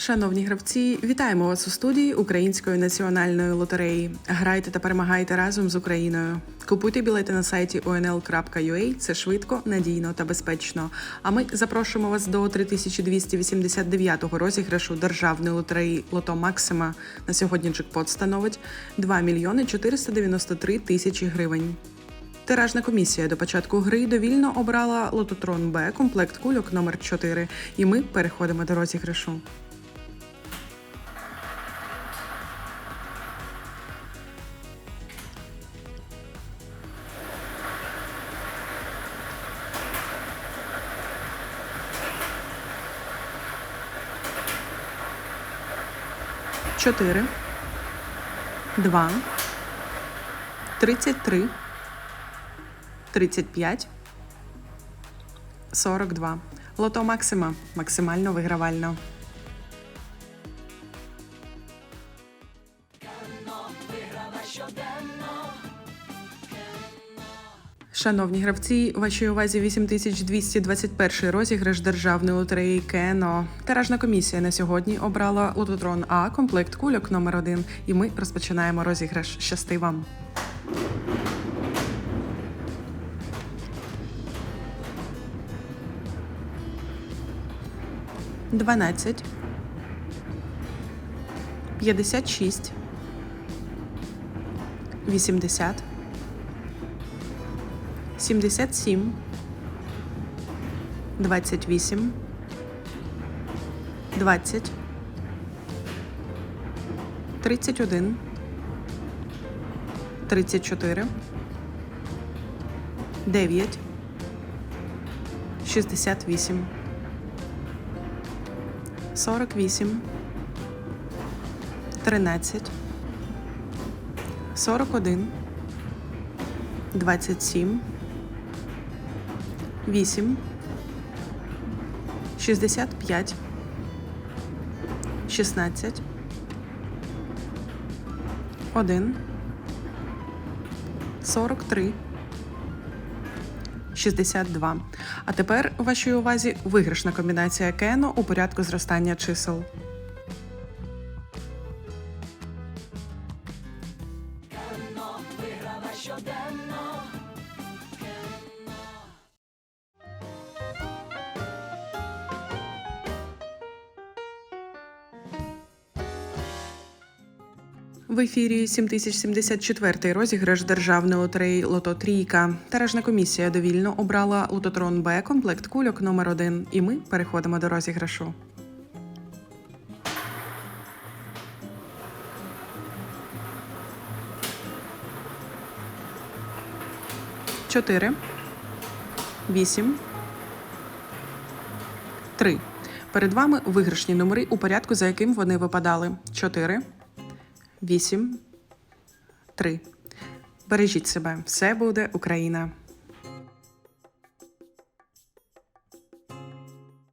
Шановні гравці, вітаємо вас у студії Української національної лотереї. Грайте та перемагайте разом з Україною. Купуйте білети на сайті onl.ua. Це швидко, надійно та безпечно. А ми запрошуємо вас до 3289-го розіграшу державної лотереї Лото Максима. На сьогодні джекпот становить 2 мільйони 493 тисячі гривень. Тиражна комісія до початку гри довільно обрала лототрон Б комплект кульок номер 4 і ми переходимо до розіграшу. Чотири, два, тридцять три, тридцять п'ять, сорок два. Лото Максима максимально вигравально. Шановні гравці, вашій увазі 8221 розіграш державної лотереї Кено. Тиражна комісія на сьогодні обрала лототрон А комплект кульок номер 1 І ми розпочинаємо розіграш. Щасти вам! Дванадцять. П'ятдесят шість. Вісімдесят. 77, 28, 20, 31, 34, 9, 68, 48, 13, 41, 27, 8, 65, 16, 1, 43, 62. А тепер у вашій увазі виграшна комбінація Кено у порядку зростання чисел. В ефірі 7074 розіграш державної лотереї Лото Трійка. Тиражна комісія довільно обрала лототрон Б комплект кульок номер 1 І ми переходимо до розіграшу. Чотири. Вісім. Три. Перед вами виграшні номери у порядку, за яким вони випадали. Чотири. 8, 3. Бережіть себе. Все буде Україна.